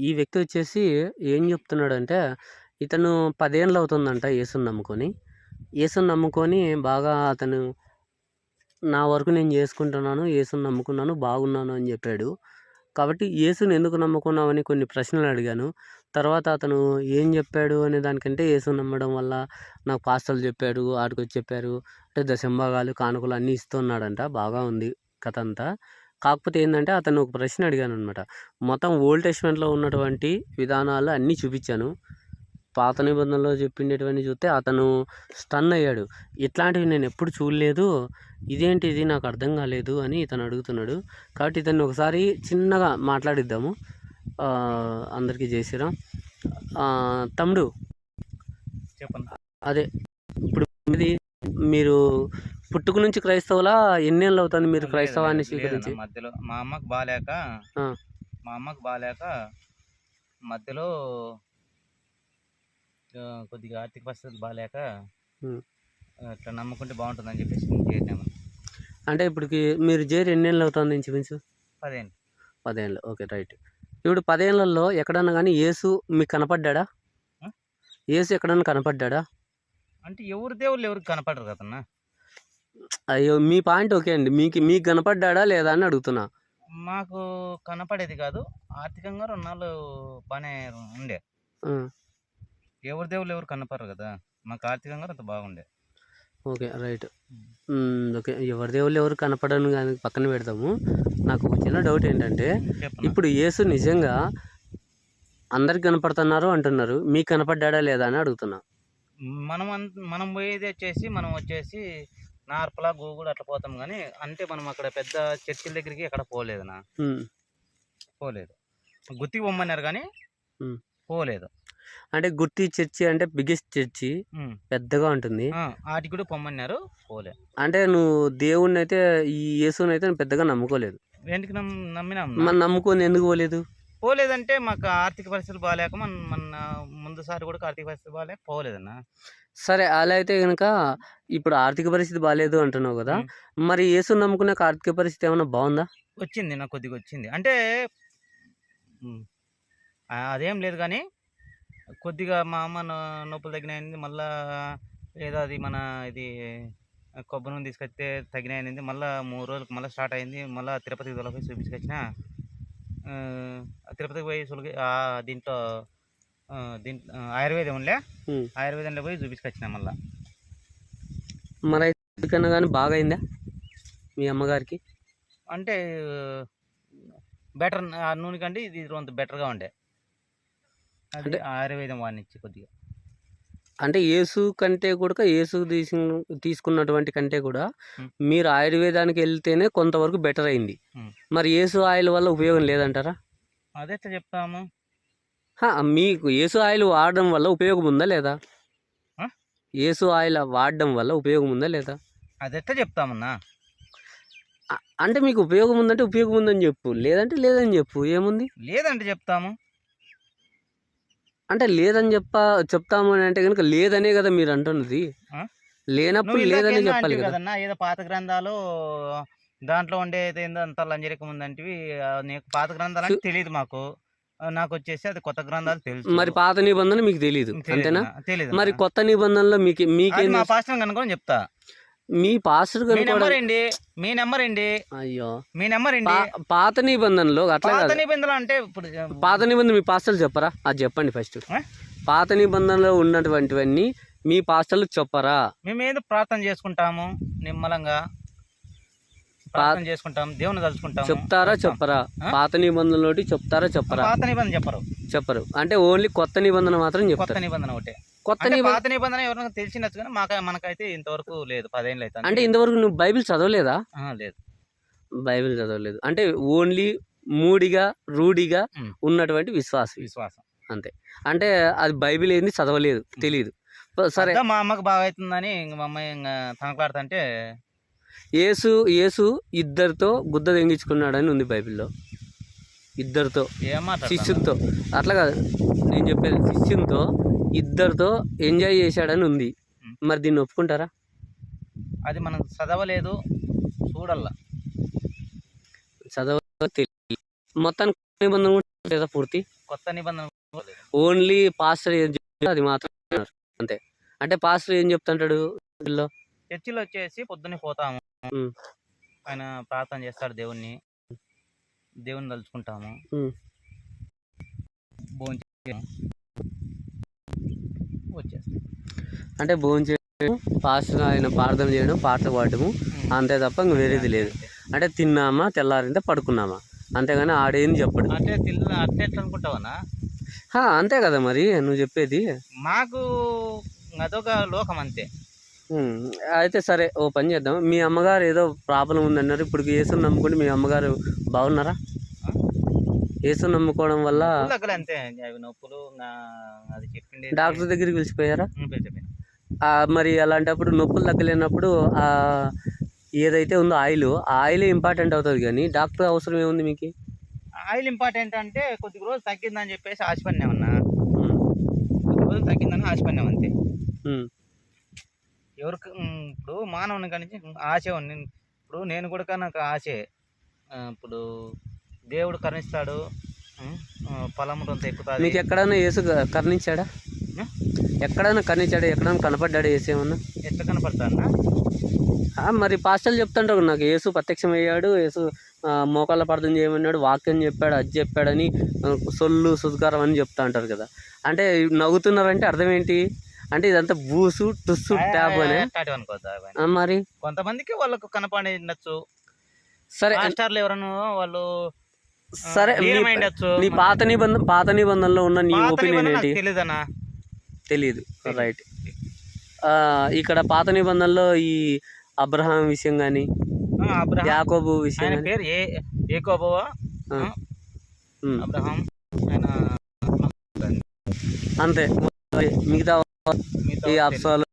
ఈ వ్యక్తి వచ్చేసి ఏం చెప్తున్నాడంటే, ఇతను పదేళ్ళు అవుతుందంట యేసుని నమ్ముకొని. యేసుని నమ్ముకొని బాగా అతను నా వరకు నేను చేసుకుంటున్నాను. యేసుని నమ్ముకున్నాను. బాగున్నాను అని చెప్పాడు. కాబట్టి యేసుని ఎందుకు నమ్ముకున్నావని కొన్ని ప్రశ్నలు అడిగాను. తర్వాత అతను ఏం చెప్పాడు అనే దానికంటే యేసును నమ్మడం వల్ల నాకు పాస్టర్లు చెప్పాడు. ఆడికొచ్చి చెప్పారు. అంటే దశంభాగాలు, కానుకలు అన్నీ ఇస్తున్నాడంట. బాగా ఉంది కథ అంతా కాకపోతే ఏందంటే అతన్ని ఒక ప్రశ్న అడిగాననమాట. మొత్తం ఓల్డ్ టెస్టమెంట్‌లో ఉన్నటువంటి విధానాలు అన్నీ చూపిచ్చాను. పాత నిబంధనలో చెప్పిండేటివన్నీ చూస్తే అతను స్టన్ అయ్యాడు. ఇట్లాంటివి నేనెప్పుడు చూడలేదు. ఇదేంటిది నాకు అర్థం కాలేదు అని ఇతను అడుగుతున్నాడు. కాబట్టి ఇతన్ని ఒకసారి చిన్నగా మాట్లాడిద్దాము. అందరికీ. ఆహ్, తమ్ముడు చెప్పండి. అదే ఇప్పుడు ఇది మీరు పుట్టుక నుంచి క్రైస్తవులా? ఎన్నేళ్ళు అవుతుంది మీరు క్రైస్తవాన్ని స్వీకరించి? మధ్యలో మా అమ్మకి బాలేక ఆ! మా అమ్మకి బాలేక మధ్యలో కొద్దిగా ఆర్థిక పరిస్థితులు హ్మ్. అట్లా నమ్ముకుంటే బాగుంటుందని చెప్పేసి చేరినాము. అంటే ఇప్పటికి మీరు చేరి ఎన్నేళ్ళు అవుతుంది ఇంచుమించు? 10 ఏండ్లు. 10 ఏళ్ళు. ఓకే. రైట్. ఇప్పుడు 10 ఏళ్ళలో ఎక్కడన్నా గాని యేసు మీకు కనపడ్డాడా? ఆ? యేసు ఎక్కడన్నా కనపడ్డాడా? అంటే ఎవరి దేవుళ్ళు ఎవరికి కనపడరు కదన్నా. అయ్యో! మీ పాయింట్ ఓకే అండి. మీకు మీకు కనపడ్డాడా లేదా అని అడుగుతున్నా. మాకు కనపడేది కాదు. ఆర్థికంగా రెండునాళ్ళు బానే ఉండే. ఎవరి దేవుళ్ళు ఎవరు కనపడరు కదా! మాకు ఆర్థికంగా అంత బాగుండే. ఓకే. రైట్. ఓకే. ఎవరి దేవుళ్ళు ఎవరు కనపడను గాని పక్కన పెడదాము. నాకు ఒక చిన్న డౌట్ ఏంటంటే. ఇప్పుడు యేసు నిజంగా అందరికి కనపడుతున్నారు అంటున్నారు. మీకు కనపడ్డాడా లేదా అని అడుగుతున్నా? మనం మనం పోయేది వచ్చేసి మనం వచ్చేసి నార్పల, గూగుల్ అట్లా పోతాం గానీ, అంటే మనం అక్కడ పెద్ద చర్చిల దగ్గరికి ఎక్కడ పోలేదన్నా. హ్మ్. పోలేదు. గుత్తికి పొమ్మన్నారు గానీ హ్మ్. పోలేదు. అంటే గుత్తి చర్చి అంటే బిగ్గెస్ట్ చర్చి. పెద్దగా ఉంటుంది. ఆ! ఆటికి కూడా పొమ్మన్నారు. పోలే. అంటే నువ్వు దేవుడినైతే ఈ యేసునైతే పెద్దగా నమ్ముకోలేదు. ఎందుకు నమ్ నమ్మినాం మరి నమ్ముకొని ఎందుకు పోలేదు? పోలేదంటే మాకు ఆర్థిక పరిస్థితులు బాలేక మన మొన్న ముందుసారి కూడా ఆర్థిక పరిస్థితి బాలేక పోలేదన్నా. సరే అలా అయితే గనక ఇప్పుడు ఆర్థిక పరిస్థితి బాలేదు అంటున్నావు! హ్మ్. మరి యేసుని నమ్ముకున్నాక ఆర్థిక పరిస్థితి ఏమన్నా బావుందా? వచ్చింది. నాకు కొద్దిగా వచ్చింది. అంటే అదేం లేదు గానీ, కొద్దిగా మా అమ్మ నొప్పులు తగ్గినాయనింది. మళ్ళా ఏదో అది మన ఇది కొబ్బరి నూనె తీసుకొస్తే తగ్గినాయనింది. మళ్ళా 3 రోజులకి మళ్ళా స్టార్ట్ అయింది. మళ్ళా తిరుపతికి తోలుకపోయి చూపించుకొచ్చినా. తిరుపతికి పోయి సులగి దీంట్లో దీంట్లో ఆయుర్వేదం ఉండే. హ్మ్. ఆయుర్వేదంలో పోయి చూపించుకొచ్చినా మళ్ళా. మరైతే ఎవరికన్నా గాని బాగయిందా? మీ అమ్మగారికి? అంటే బెటర్ ఆ నూనె కంటే ఇది కొంత బెటర్‌గా ఉండే. అంటే ఆయుర్వేదం వాడినిచ్చి కొద్దిగా. అంటే యేసు కంటే కూడక యేసు తీసిన తీసుకున్నటువంటి కంటే కూడా. మీరు ఆయుర్వేదానికెళ్తేనే కొంతవరకు బెటర్ అయింది. మరి యేసు ఆయిల్ వల్ల ఉపయోగం లేదంటారా? అదెట్లా చెప్తాము? మీకు యేసు ఆయిల్ వాడడం వల్ల ఉపయోగం ఉందా లేదా? యేసు ఆయిల్ వాడడం వల్ల ఉపయోగం ఉందా లేదా? అదెట్లా చెప్తామన్నా? అంటే మీకు ఉపయోగం ఉందంటే ఉపయోగం ఉందని జెప్పు. లేదంటే లేదని జెప్పు. ఏముంది? లేదంటే చెప్తాము. అంటే లేదని జెప్ప చెప్తాము అని అంటే గనుక లేదనే గదా మీరంటున్నది. ఆ? లేనప్పుడు లేదనే గదా! కదన్నా! ఏదో పాత గ్రంథాలు దాంట్లో ఉండేదేందో అంతా లంజరికం ఉందంటివి. నీకు పాత సు గ్రంథాలంటే తెలీదు మాకు. ఆహ్, నాకొచ్చేసి అది కొత్త గ్రంథాలు తెలుసు. మరి పాత నిబంధన మీకు. హ్మ్. అంతేనా? తెలీదన్నా. మరి కొత్త నిబంధనలో మీకు మీకేం మా చెప్తా. మీ పాస్టర్ మీ కనుక్కోవడం నంబర్ ఏంటి? మీ నంబర్ ఏంటి? అయ్యో! మీ నంబర్ పా ఏంటి? పాత నిబంధనలో అట్లా పాత. నిబంధనలు అంటే ఇప్పుడు పాత నిబంధన మీ పాస్టర్‌లు చెప్పరా? అది జెప్పండి ఫస్ట్. ఆ? పాత నిబంధనలో ఉన్నటువంటివన్నీ మీ పాస్టర్‌లు చెప్పరా? మేమేదో ప్రార్థన చేసుకుంటాము నిమ్మలంగా. ప్రార్థన చేసుకుంటాం. దేవుని తలుచుకుంటాము. చెప్తారా? చెప్పరా? ఆ? పాత నిబంధనలోటి చెప్తారా? చెప్పరా? పాత నిబంధన చెప్పరు. చెప్పరు. అంటే ఓన్లీ కొత్త నిబంధన మాత్రం కొత్త చెప్తారు. నిబంధన ఒకటే. కొత్త పాత నిబంధన ఎవరికైనా తెలిసిండొచ్చు గానీ మాక మనకైతే ఇంతవరకు లేదు. 10 ఏండ్లు అయితాంది. అంటే ఇంతవరకు నువ్వు బైబిల్ చదవలేదా? లేదు. బైబిల్ చదవలేదు. అంటే ఓన్లీ మూడిగా, రూఢిగా. ఉన్నటువంటి విశ్వాసవి. విశ్వాసం. అంతే. అంటే అది బైబిల్ ఏంది చదవలేదు. ప సరే మా అమ్మకి బాగయితుందని ఇంక మా అమ్మ ఇంగ తనకలాడుతంటే యేసు యేసు ఇద్దరితో గుద్ద తెంగించుకున్నాడని ఉంది బైబిల్‌లో. ఇద్దరితో. శిష్యునితో. అట్లా కాదు. నేను చెప్పేది శిష్యునితో ఇద్దరితో ఎంజాయ్ చేశాడని ఉంది. మరి దీన్ని ఒప్పుకుంటారా? అది మనం చదవలేదు. చూడల్లా. చదవ. మొత్తానికి నిబంధన లేదా పూర్తి కొత్త నిబంధన ఓన్లీ పాస్టర్ ఏం చెప్తాడో అది మాత్రం. అంతే అంటే పాస్టర్ ఏం చెప్తుంటాడు వీళ్ళలో? చర్చిలో వచ్చేసి పొద్దున్నే పోతాము. ఆయన ప్రార్థన చేస్తాడు దేవుణ్ణి దేవుని తలుచుకుంటాము. భోజనం అంటే భోజనం చేయడం పాస్టర్ ఆయన ప్రార్థన చేయడం పాటలు పాడటము అంతే తప్ప ఇంక వేరేది లేదు. అంటే తిన్నామా తెల్లారింటే పడుకున్నామా? అంతేగాని ఆడేం చెప్పడు. అంటే ఎట్లా అనుకుంటావనా హా, అంతే కదా మరి నువ్వు చెప్పేది. మాకు అదొక లోకం అంతే. అయితే సరే ఓ పని చేద్దాం. మీ అమ్మగారు ఏదో ప్రాబ్లం ఉందన్నారు ఇప్పుడు యేసుని నమ్ముకుంటే మీ అమ్మగారు బాగున్నారా? యేసుని నమ్ముకోవడం వల్ల అంతే నొప్పులు ఇంకా అది చెప్పింది డాక్టర్ దగ్గరికి పిలిచిపోయారా? మరి అలాంటప్పుడు నొప్పులు తగ్గలేనప్పుడు ఆ ఏదైతే ఉందో ఆయిల్ ఆ ఆయిల్ ఇంపార్టెంట్ అవుతుంది కానీ డాక్టర్ అవసరం ఏముంది మీకు? ఆయిల్ ఇంపార్టెంట్ అంటే కొద్ది రోజులు తగ్గిందని చెప్పేసి ఆశపడినామన్నా ఉమ్, కొద్ది రోజులు తగ్గిందని ఆశపడినాం అంతే. ఎవరికి ఇప్పుడు మానవుని కానీ ఆశ ఉంది. ఇప్పుడు నేను కూడా నాకు ఆశే. ఇప్పుడు దేవుడు కరుణిస్తాడు. ఫలములు అంత ఎక్కుతుంది. మీకు ఎక్కడైనా యేసు కరుణించాడా? ఎక్కడైనా కరుణించాడా ఎక్కడైనా కనపడ్డాడా యేసు ఏమన్నా? ఎట్లా కనపడతాడా? ఆ, మరి పాస్టర్లు చెప్తుంటారు నాకు. యేసు ప్రత్యక్షం అయ్యాడు యేసు ఆ, మోకాళ్ళ ప్రార్థన చేయమన్నాడు. వాక్యం చెప్పాడు అది చెప్పాడని సొల్లు సుధకారం అని చెప్తా అంటారు కదా. అంటే నవ్వుతున్నారంటే అర్థం ఏంటి? అంటే ఇదంతా బూసు టుస్సు ట్యాబ్ అనే. మరి? కొంతమందికి వాళ్ళకు కనపడి ఉండొచ్చు. సరే మాస్టర్లు ఎవరన్నా వాళ్ళు సరే నీ- పాత నిబంధన పాత నిబంధనలో ఉన్న నీ ఒపీనియన్ ఏంటి? తెలీదన్నా. తెలియదు రైట్ ఇక్కడ పాత నిబంధనలో ఈ అబ్రహాం విషయం కానీ యాకోబు విషయం ఆయన కానీ పేరు ఏ ఏకోబోవా అబ్రహాం ఆయన అంతే. మిగతా ఈ అప్సాలు